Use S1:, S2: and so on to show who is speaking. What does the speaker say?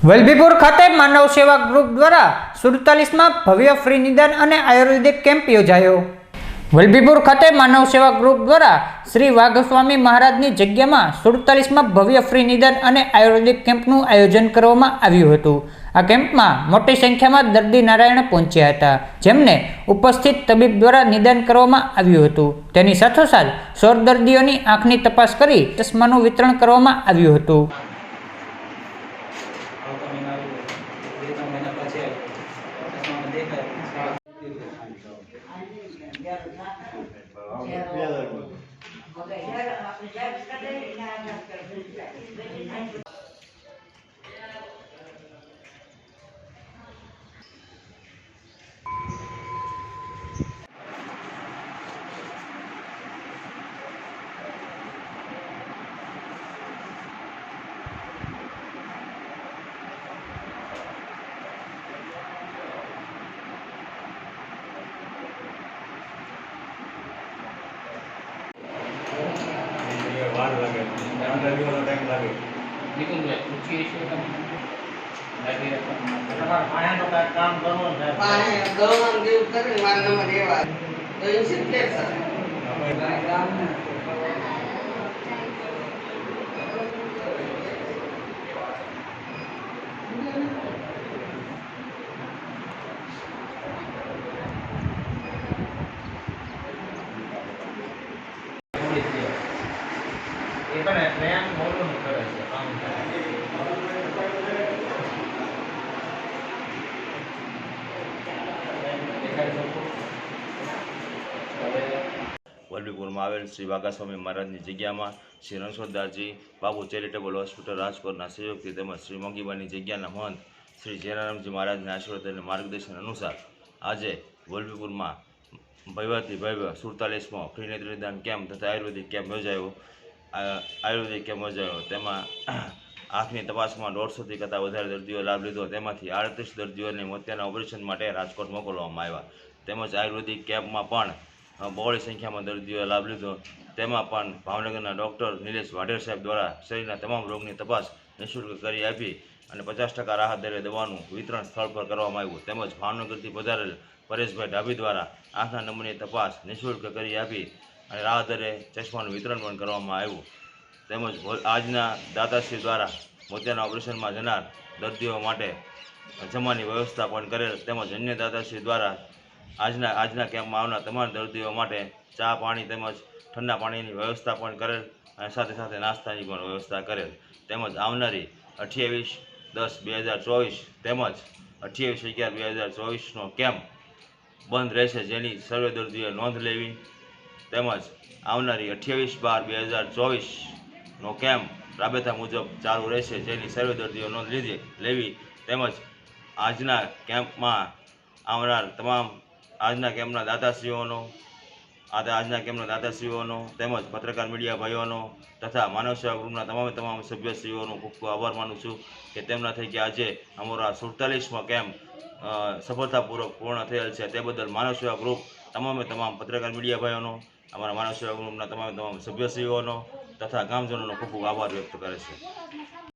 S1: વલભીપુર ખાતે માનવ સેવા ગ્રુપ દ્વારા સુડતાલીસમાં ભવ્ય ફ્રી નિદાન અને આયુર્વેદિક કેમ્પ યોજાયો. વલભીપુર ખાતે માનવ સેવા ગ્રુપ દ્વારા શ્રી વાઘસ્વામી મહારાજની જગ્યામાં સુડતાલીસમાં ભવ્ય ફ્રી નિદાન અને આયુર્વેદિક કેમ્પનું આયોજન કરવામાં આવ્યું હતું. આ કેમ્પમાં મોટી સંખ્યામાં દર્દી નારાયણ પહોંચ્યા હતા, જેમને ઉપસ્થિત તબીબ દ્વારા નિદાન કરવામાં આવ્યું હતું. તેની સાથોસાથ સોર દર્દીઓની આંખની તપાસ કરી ચશ્માનું વિતરણ કરવામાં આવ્યું હતું.
S2: આવતા મહિના બે ત્રણ મહિના પછી ચશ્મામાં દેખાય
S3: વાર લાગે. પંદર દિવસનો ટાઈમ લાગે.
S2: નિકુંજભાઈ પૂછી છે તમે
S3: કામ? કરવું ને
S4: પાણી દવાનું જેવું કરીને મારા નંબર એવા તો એ સિત્તેર સર
S3: પણ પ્રેમ મોડું કરે છે
S5: વલભીપુરમાં આવેલ શ્રી વાઘાસ્વામી મહારાજની જગ્યામાં શ્રી રણછોડદાસજી બાબુ ચેરિટેબલ હોસ્પિટલ રાજકોટના સહયોગથી તેમજ શ્રી મોગીબાની જગ્યાના મહંત શ્રી જયરામજી મહારાજના આશીર્વાદ અને માર્ગદર્શન અનુસાર આજે વલભીપુરમાં ભવ્યથી ભવ્ય સુડતાલીસમો ફ્રી નેત્રદાન કેમ્પ તથા આયુર્વેદિક કેમ્પ યોજાયો. આયુર્વેદિક કેમ્પ તેમાં આંખની તપાસમાં દોઢસોથી કરતાં વધારે દર્દીઓ લાભ લીધો. તેમાંથી આડત્રીસ દર્દીઓને મોતિયાના ઓપરેશન માટે રાજકોટ મોકલવામાં આવ્યા. તેમજ આયુર્વેદિક કેમ્પમાં પણ બહોળી સંખ્યામાં દર્દીઓએ લાભ લીધો. તેમાં પણ ભાવનગરના ડૉક્ટર નિલેશ વાઢેર સાહેબ દ્વારા શરીરના તમામ રોગની તપાસ નિઃશુલ્ક કરી આપી અને પચાસ ટકા રાહત દરે દવાનું વિતરણ સ્થળ પર કરવામાં આવ્યું. તેમજ ભાવનગરથી પધારેલ પરેશભાઈ ડાભી દ્વારા આંખના નમૂની તપાસ નિઃશુલ્ક કરી આપી અને રાહત દરે ચશ્માનું વિતરણ પણ કરવામાં આવ્યું. તેમજ આજના દાતાશ્રી દ્વારા મોતિયાના ઓપરેશનમાં જનાર દર્દીઓ માટે જમવાની વ્યવસ્થા પણ કરેલ. તેમજ અન્ય દાતાશ્રી દ્વારા આજના આજના કેમ્પમાં આવનાર તમામ દર્દીઓ માટે ચા પાણી તેમજ ઠંડા પાણીની વ્યવસ્થા પણ કરેલ અને સાથે સાથે નાસ્તાની પણ વ્યવસ્થા કરેલ. તેમજ આવનારી અઠ્યાવીસ દસ બે હજાર ચોવીસ તેમજ અઠ્યાવીસ અગિયાર બે હજાર ચોવીસનો કેમ્પ બંધ રહેશે. જેની સર્વે દર્દીઓએ નોંધ લેવી તેમજ આવનારી અઠ્યાવીસ બાર બે હજાર ચોવીસનો કેમ્પ રાબેતા મુજબ ચાલુ રહેશે. જેની સર્વે દર્દીઓ નોંધ લીધી લેવી તેમજ આજના કેમ્પમાં આવનાર તમામ આજના કેમ્પના દાતાશ્રીઓનો આજના કેમ્પના દાતાશ્રીઓનો તેમજ પત્રકાર મીડિયા ભાઈઓનો તથા માનવ સેવા ગ્રુપના તમામે તમામ સભ્યશ્રીઓનો ખૂબ ખૂબ આભાર માનું છું કે તેમના થઈ કે આજે અમારો સુડતાલીસમો કેમ્પ સફળતાપૂર્વક પૂર્ણ થયેલ છે. તે બદલ માનવ સેવા ગ્રુપ તમામે તમામ પત્રકાર મીડિયા ભાઈઓનો, અમારા માનવ સેવા ગ્રુપના તમામે તમામ સભ્યશ્રીઓનો તથા ગામજનોનો ખૂબ ખૂબ આભાર વ્યક્ત કરે છે.